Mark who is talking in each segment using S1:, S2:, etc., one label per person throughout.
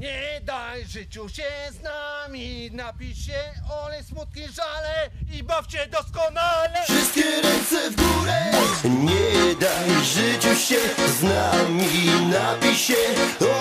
S1: Nie daj życiu się z nami, napij się, olej smutki, żale i baw się doskonale.
S2: Wszystkie ręce w górę. Nie daj życiu się z nami. Napij się, olej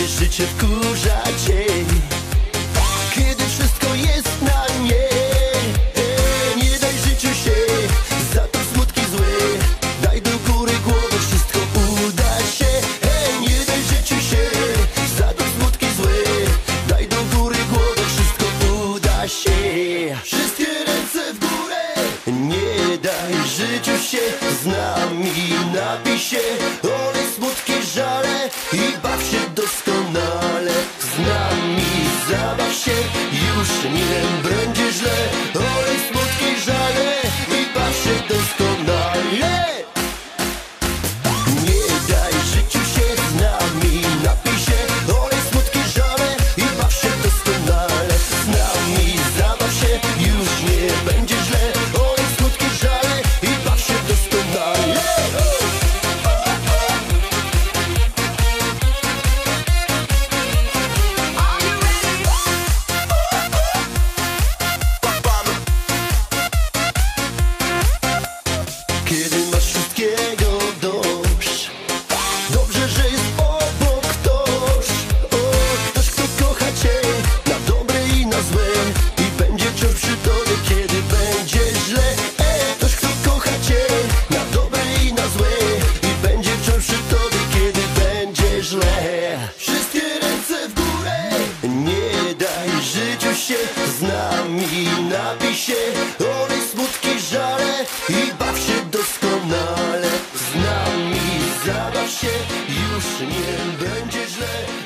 S2: Kiedy życie wkurza cię Kiedy wszystko jest na nie Nie daj życiu się Za to smutki złe Daj do góry głowę Wszystko uda się. Nie daj życiu się Za to smutki złe Daj do góry głowę Wszystko uda się. Wszystkie ręce w górę. Nie daj życiu się Z nami napij Olej smutki żale Już nie będzie Napij się, olej smutki, żale I baw się doskonale. Z nami zabaw się Już nie będzie źle